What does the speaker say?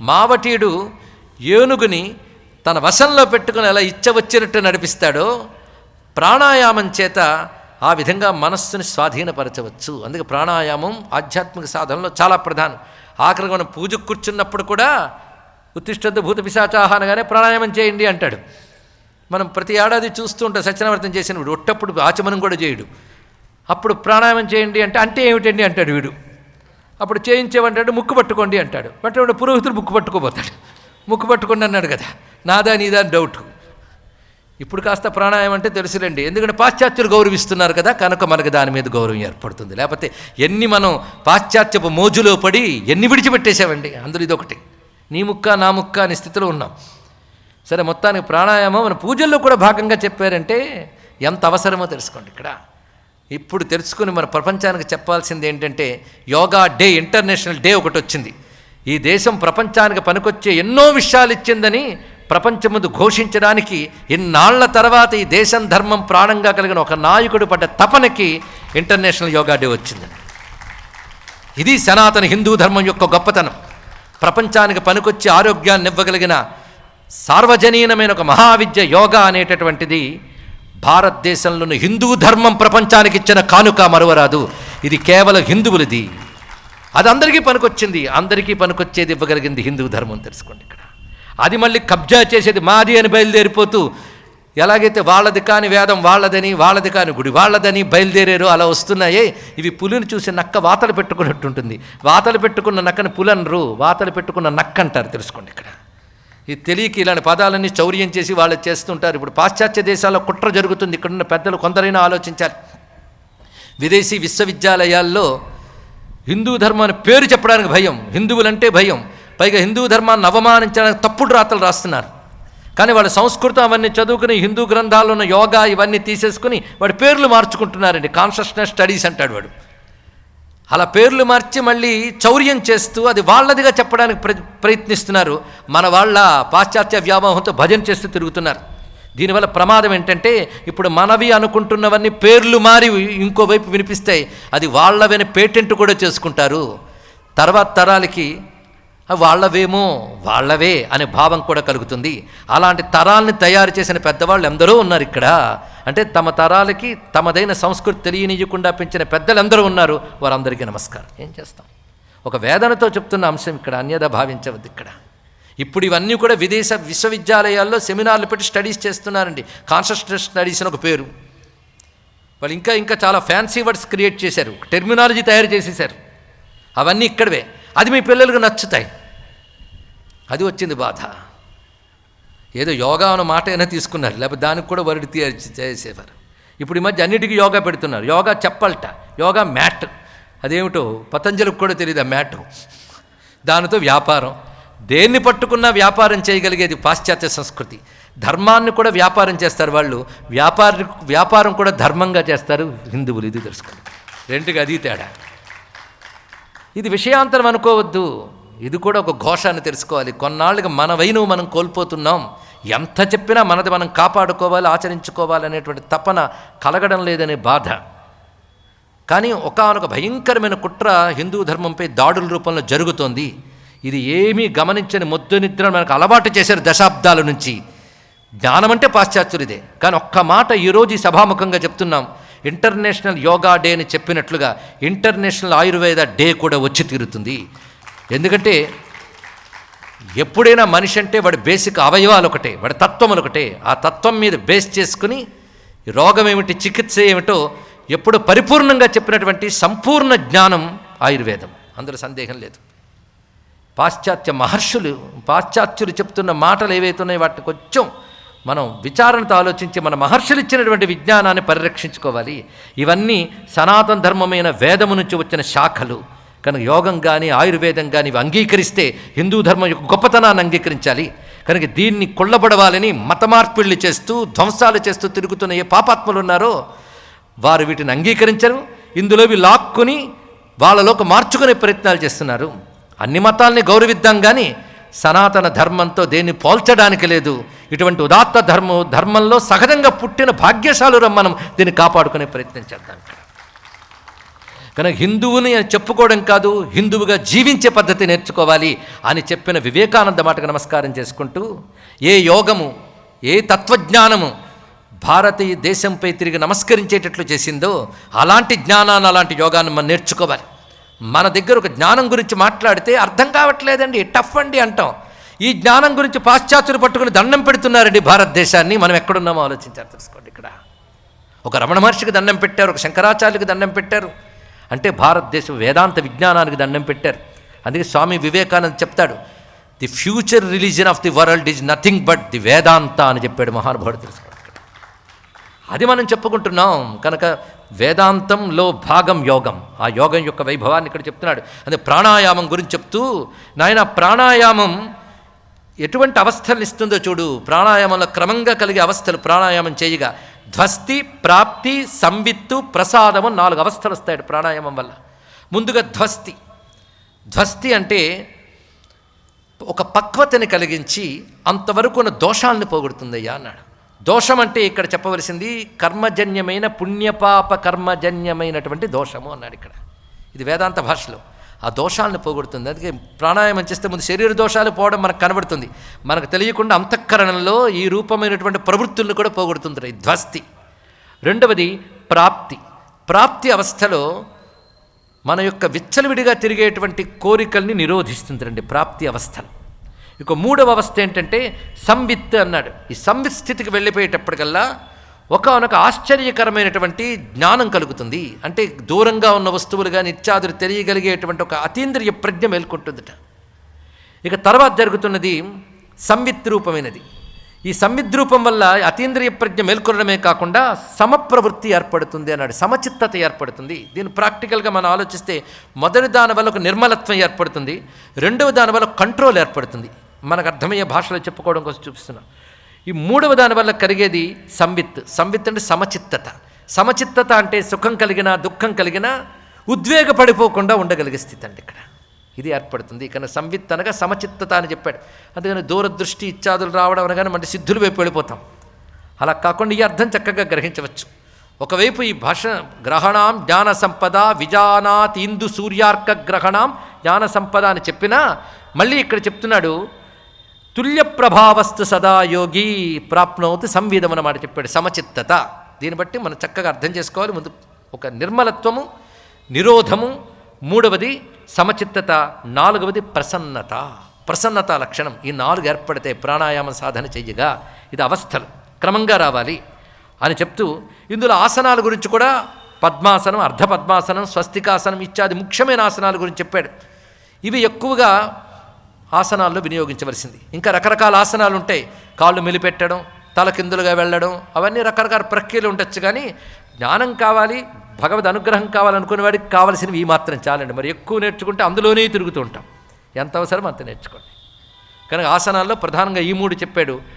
మావటీడు ఏనుగుని తన వశంలో పెట్టుకుని ఎలా ఇచ్చవచ్చినట్టు నడిపిస్తాడో ప్రాణాయామం చేత ఆ విధంగా మనస్సుని స్వాధీనపరచవచ్చు. అందుకే ప్రాణాయామం ఆధ్యాత్మిక సాధనలో చాలా ప్రధానం. ఆఖరికి మనం పూజకు కూర్చున్నప్పుడు కూడా ఉత్తిష్టద్దు భూత పిశాచాహ అనగానే ప్రాణాయామం చేయండి అంటాడు. మనం ప్రతి ఏడాది చూస్తూ ఉంటాం చేసిన చేసినప్పుడు ఒట్టప్పుడు ఆచమనం కూడా చేయడు. అప్పుడు ప్రాణాయామం చేయండి అంటే అంటే ఏమిటండి అంటాడు వీడు. అప్పుడు చేయించేవంటాడు ముక్కు పట్టుకోండి అంటాడు. పట్టుకుంటే పురోహితుడు ముక్కు పట్టుకోబోతాడు. ముక్కు పట్టుకోండి అన్నాడు కదా. నాదా నీదా అని డౌట్ ఇప్పుడు కాస్త ప్రాణాయం అంటే తెలుసులేండి. ఎందుకంటే పాశ్చాత్యులు గౌరవిస్తున్నారు కదా కనుక మనకు దాని మీద గౌరవం ఏర్పడుతుంది. లేకపోతే ఎన్ని మనం పాశ్చాత్యపు మోజులో పడి ఎన్ని విడిచిపెట్టేసామండి అందులో ఇదొకటి. నీ ముక్క నా ముక్క అనే స్థితిలో ఉన్నాం. సరే మొత్తానికి ప్రాణాయామం మన పూజల్లో కూడా భాగంగా చెప్పారంటే ఎంత అవసరమో తెలుసుకోండి ఇక్కడ. ఇప్పుడు తెలుసుకుని మన ప్రపంచానికి చెప్పాల్సింది ఏంటంటే యోగా డే ఇంటర్నేషనల్ డే ఒకటి వచ్చింది. ఈ దేశం ప్రపంచానికి పనికొచ్చే ఎన్నో విషయాలు ఇచ్చిందని ప్రపంచం ముందు ఘోషించడానికి ఇన్నాళ్ళ తర్వాత ఈ దేశం ధర్మం ప్రాణంగా కలిగిన ఒక నాయకుడు పడ్డ తపనకి ఇంటర్నేషనల్ యోగా డే వచ్చింది. ఇది సనాతన హిందూ ధర్మం యొక్క గొప్పతనం. ప్రపంచానికి పనికొచ్చి ఆరోగ్యాన్ని ఇవ్వగలిగిన సార్వజనీనమైన ఒక మహావిద్య యోగా అనేటటువంటిది భారతదేశంలోని హిందూ ధర్మం ప్రపంచానికి ఇచ్చిన కానుక మరువరాదు. ఇది కేవలం హిందువులది. అది అందరికీ పనికొచ్చింది. అందరికీ పనికొచ్చేది ఇవ్వగలిగింది హిందూ ధర్మం తెలుసుకోండి ఇక్కడ. అది మళ్ళీ కబ్జా చేసేది మాది అని బయలుదేరిపోతూ ఎలాగైతే వాళ్ళది కాని వేదం వాళ్ళదని వాళ్ళది కాని గుడి వాళ్ళదని బయలుదేరారు అలా వస్తున్నాయే. ఇవి పులిని చూసి నక్క వాతలు పెట్టుకున్నట్టుంటుంది. వాతలు పెట్టుకున్న నక్కని పులనరు వాతలు పెట్టుకున్న నక్క అంటారు తెలుసుకోండి ఇక్కడ. ఇది తెలియక ఇలాంటి పదాలన్నీ చౌర్యం చేసి వాళ్ళు చేస్తుంటారు. ఇప్పుడు పాశ్చాత్య దేశాల్లో కుట్ర జరుగుతుంది. ఇక్కడున్న పెద్దలు కొందరైనా ఆలోచించాలి విదేశీ విశ్వవిద్యాలయాల్లో హిందూ ధర్మాన్ని పేరు చెప్పడానికి భయం. హిందువులంటే భయం. పైగా హిందూ ధర్మాన్ని అవమానించడానికి తప్పుడు రాతలు రాస్తున్నారు. కానీ వాళ్ళ సంస్కృతం అవన్నీ చదువుకుని హిందూ గ్రంథాల్లో ఉన్న యోగా ఇవన్నీ తీసేసుకుని వాడి పేర్లు మార్చుకుంటున్నారండి. కాన్షియస్నెస్ స్టడీస్ అంటాడు వాడు. అలా పేర్లు మార్చి మళ్ళీ చౌర్యం చేస్తూ అది వాళ్ళదిగా చెప్పడానికి ప్ర ప్రయత్నిస్తున్నారు. మన వాళ్ళ పాశ్చాత్య వ్యామోహంతో భజన చేస్తూ తిరుగుతున్నారు. దీనివల్ల ప్రమాదం ఏంటంటే ఇప్పుడు మనవి అనుకుంటున్నవన్నీ పేర్లు మారి ఇంకోవైపు వినిపిస్తాయి. అది వాళ్ళవని పేటెంట్ కూడా చేసుకుంటారు. తర్వాత తరాలకి వాళ్ళవేమో వాళ్ళవే అనే భావం కూడా కలుగుతుంది. అలాంటి తరాల్ని తయారు చేసిన పెద్దవాళ్ళు ఎందరో ఉన్నారు ఇక్కడ. అంటే తమ తరాలకి తమదైన సంస్కృతి తెలియనియకుండా పెంచిన పెద్దలు ఎందరో ఉన్నారు. వారందరికీ నమస్కారం. ఏం చేస్తాం? ఒక వేదనతో చెప్తున్న అంశం ఇక్కడ అన్యదా భావించవద్దు ఇక్కడ. ఇప్పుడు ఇవన్నీ కూడా విదేశ విశ్వవిద్యాలయాల్లో సెమినార్లు పెట్టి స్టడీస్ చేస్తున్నారండి. కాన్సన్ట్రేట్ స్టడీస్ అని ఒక పేరు. వాళ్ళు ఇంకా ఇంకా చాలా ఫ్యాన్సీ వర్డ్స్ క్రియేట్ చేశారు. టెర్మినాలజీ తయారు చేసేసారు అవన్నీ ఇక్కడవే. అది మీ పిల్లలకు నచ్చుతాయి. అది వచ్చింది బాధ. ఏదో యోగా అన్న మాట అయినా తీసుకున్నారు లేకపోతే దానికి కూడా వరడి చేసేవారు. ఇప్పుడు ఈ మధ్య అన్నిటికీ యోగా పెడుతున్నారు. యోగా చెప్పల్ట యోగా మ్యాట్ అదేమిటో పతంజలికి కూడా తెలియదు ఆ మ్యాట్ దానితో వ్యాపారం. దేన్ని పట్టుకున్నా వ్యాపారం చేయగలిగేది పాశ్చాత్య సంస్కృతి. ధర్మాన్ని కూడా వ్యాపారం చేస్తారు వాళ్ళు. వ్యాపార వ్యాపారం కూడా ధర్మంగా చేస్తారు. హిందువులు ఇది తెలుసుకోండి రెండుకి అది తేడా. ఇది విషయాంతరం అనుకోవద్దు. ఇది కూడా ఒక ఘోష అని తెలుసుకోవాలి. కొన్నాళ్ళకి మనవైనవి మనం కోల్పోతున్నాం. ఎంత చెప్పినా మనది మనం కాపాడుకోవాలి ఆచరించుకోవాలి అనేటువంటి తపన కలగడం లేదనే బాధ. కానీ ఒకనొక భయంకరమైన కుట్ర హిందూ ధర్మంపై దాడుల రూపంలో జరుగుతోంది. ఇది ఏమీ గమనించని మొద్దు నిద్ర మనకు అలవాటు చేశారు దశాబ్దాల నుంచి. జ్ఞానం అంటే పాశ్చాత్యుడిదే. కానీ ఒక్క మాట ఈరోజు ఈ సభాముఖంగా చెప్తున్నాం. ఇంటర్నేషనల్ యోగా డే అని చెప్పినట్లుగా ఇంటర్నేషనల్ ఆయుర్వేద డే కూడా వచ్చి తీరుతుంది. ఎందుకంటే ఎప్పుడైనా మనిషి అంటే వాడి బేసిక్ అవయవాలు ఒకటే వాడి తత్వములు ఒకటే ఆ తత్వం మీద బేస్ చేసుకుని రోగం ఏమిటి చికిత్స ఏమిటో ఎప్పుడు పరిపూర్ణంగా చెప్పినటువంటి సంపూర్ణ జ్ఞానం ఆయుర్వేదం. అందులో సందేహం లేదు. పాశ్చాత్య మహర్షులు పాశ్చాత్యులు చెప్తున్న మాటలు ఏవైతే ఉన్నాయో వాటిని కొంచెం మనం విచారణతో ఆలోచించి మన మహర్షులు ఇచ్చినటువంటి విజ్ఞానాన్ని పరిరక్షించుకోవాలి. ఇవన్నీ సనాతన ధర్మమైన వేదము నుంచి వచ్చిన శాఖలు. కనుక యోగం కానీ ఆయుర్వేదం కానీ ఇవి అంగీకరిస్తే హిందూ ధర్మం యొక్క గొప్పతనాన్ని అంగీకరించాలి. కనుక దీన్ని కొల్లబడవాలని మత మార్పిళ్ళు చేస్తూ ధ్వంసాలు చేస్తూ తిరుగుతున్న ఏ పాపాత్ములు ఉన్నారో వారు వీటిని అంగీకరించరు. ఇందులోవి లాక్కుని వాళ్ళలోకి మార్చుకునే ప్రయత్నాలు చేస్తున్నారు. అన్ని మతాల్ని గౌరవిద్దాం కానీ సనాతన ధర్మంతో దేన్ని పోల్చడానికి లేదు. ఇటువంటి ఉదాత్త ధర్మం ధర్మంలో సహజంగా పుట్టిన భాగ్యశాలురం మనం దీన్ని కాపాడుకునే ప్రయత్నం చేద్దాం. కనుక హిందువుని చెప్పుకోవడం కాదు హిందువుగా జీవించే పద్ధతి నేర్చుకోవాలి అని చెప్పిన వివేకానంద మాటకు నమస్కారం చేసుకుంటూ ఏ యోగము ఏ తత్వజ్ఞానము భారతీయ దేశంపై తిరిగి నమస్కరించేటట్లు చేసిందో అలాంటి జ్ఞానాన్ని అలాంటి యోగాన్ని మనం నేర్చుకోవాలి. మన దగ్గర ఒక జ్ఞానం గురించి మాట్లాడితే అర్థం కావట్లేదండి టఫ్ అండి అంటాం. ఈ జ్ఞానం గురించి పాశ్చాత్యులు పట్టుకుని దండం పెడుతున్నారండి భారతదేశాన్ని. మనం ఎక్కడున్నామో ఆలోచించారు తెలుసుకోండి ఇక్కడ. ఒక రమణ మహర్షికి దండం పెట్టారు ఒక శంకరాచార్యులకు దండం పెట్టారు. అంటే భారతదేశం వేదాంత విజ్ఞానానికి దండం పెట్టారు. అందుకే స్వామి వివేకానంద చెప్తాడు the future religion of the world is nothing but the Vedanta అని చెప్పాడు మహానుభావుడు అది మనం చెప్పుకుంటున్నాం. కనుక వేదాంతంలో భాగం యోగం. ఆ యోగం యొక్క వైభవాన్ని ఇక్కడ చెప్తున్నాడు. అదే ప్రాణాయామం గురించి చెప్తూ నాయన ప్రాణాయామం ఎటువంటి అవస్థలను ఇస్తుందో చూడు. ప్రాణాయామంలో క్రమంగా కలిగే అవస్థలు ప్రాణాయామం చేయగా ధ్వస్తి ప్రాప్తి సంవిత్తు ప్రసాదము నాలుగు అవస్థలు వస్తాయి ప్రాణాయామం వల్ల. ముందుగా ధ్వస్తి. ధ్వస్తి అంటే ఒక పక్వతని కలిగించి అంతవరకు ఉన్న దోషాలను పోగొడుతుందయ్యా అన్నాడు. దోషం అంటే ఇక్కడ చెప్పవలసింది కర్మజన్యమైన పుణ్యపాప కర్మజన్యమైనటువంటి దోషము అన్నాడు ఇక్కడ. ఇది వేదాంత భాషలో. ఆ దోషాలను పోగొడుతుంది. అందుకే ప్రాణాయామం చేస్తే ముందు శరీర దోషాలు పోవడం మనకు కనబడుతుంది. మనకు తెలియకుండా అంతఃకరణంలో ఈ రూపమైనటువంటి ప్రవృత్తులను కూడా పోగొడుతుంది. ధ్వస్తి. రెండవది ప్రాప్తి. ప్రాప్తి అవస్థలో మన యొక్క విచ్చలవిడిగా తిరిగేటువంటి కోరికల్ని నిరోధిస్తుందండి ప్రాప్తి అవస్థలు. ఇక మూడవ అవస్థ ఏంటంటే సంవిత్ అన్నాడు. ఈ సంవిత్ స్థితికి వెళ్ళిపోయేటప్పటికల్లా ఒకనొక ఆశ్చర్యకరమైనటువంటి జ్ఞానం కలుగుతుంది. అంటే దూరంగా ఉన్న వస్తువులుగా నిత్యాదులు తెలియగలిగేటువంటి ఒక అతీంద్రియ ప్రజ్ఞ మేల్కొంటుందట. ఇక తర్వాత జరుగుతున్నది సంవిత్ రూపమైనది. ఈ సంవిత్ రూపం వల్ల అతీంద్రియ ప్రజ్ఞ మేల్కొనడమే కాకుండా సమప్రవృత్తి ఏర్పడుతుంది అన్నాడు. సమచిత్తత ఏర్పడుతుంది. దీన్ని ప్రాక్టికల్గా మనం ఆలోచిస్తే మొదటి దాని వల్ల ఒక నిర్మలత్వం ఏర్పడుతుంది. రెండవ దాని వల్ల కంట్రోల్ ఏర్పడుతుంది. మనకు అర్థమయ్యే భాషలో చెప్పుకోవడం కోసం చూపిస్తున్నాం. ఈ మూడవ దాని వల్ల కలిగేది సంవిత్. సంవిత్ అంటే సమచిత్తత. సమచిత్తత అంటే సుఖం కలిగినా దుఃఖం కలిగినా ఉద్వేగపడిపోకుండా ఉండగలిగే స్థితి అండి ఇక్కడ. ఇది ఏర్పడుతుంది. కానీ సంవిత్ అనగా సమచిత్తత అని చెప్పాడు. అందుకని దూరదృష్టి ఇత్యాదులు రావడం అనగానే మన సిద్ధులు వైపు వెళ్ళిపోతాం. అలా కాకుండా ఈ అర్థం చక్కగా గ్రహించవచ్చు. ఒకవైపు ఈ భాష గ్రహణం జ్ఞాన సంపద విజానాత్ ఇందు సూర్యార్క గ్రహణం జ్ఞాన సంపద అని చెప్పినా మళ్ళీ ఇక్కడ చెప్తున్నాడు తుల్య ప్రభావస్తు సదా యోగి ప్రాప్నోతి సంవిధం అన్నమాట చెప్పాడు. సమచిత్తత. దీన్ని బట్టి మనం చక్కగా అర్థం చేసుకోవాలి. ముందు ఒక నిర్మలత్వము నిరోధము మూడవది సమచిత్తత నాలుగవది ప్రసన్నత. ప్రసన్నత లక్షణం. ఈ నాలుగు ఏర్పడితే ప్రాణాయామ సాధన చెయ్యగా. ఇది అవస్థలు. క్రమంగా రావాలి అని చెప్తూ ఇందులో ఆసనాల గురించి కూడా పద్మాసనం అర్ధ పద్మాసనం స్వస్తికాసనం ఇత్యాది ముఖ్యమైన ఆసనాల గురించి చెప్పాడు. ఇవి ఎక్కువగా ఆసనాల్లో వినియోగించవలసింది. ఇంకా రకరకాల ఆసనాలు ఉంటాయి కాళ్ళు మెలిపెట్టడం తలకిందులుగా వెళ్ళడం అవన్నీ రకరకాల ప్రక్రియలు ఉండొచ్చు కానీ జ్ఞానం కావాలి భగవద్ అనుగ్రహం కావాలనుకునే వాడికి కావాల్సినవి ఈ మాత్రం చాలండి. మరి ఎక్కువ నేర్చుకుంటే అందులోనే తిరుగుతూ ఉంటాం. ఎంత అవసరం అంత నేర్చుకోండి. కనుక ఆసనాల్లో ప్రధానంగా ఈ మూడు చెప్పాడు.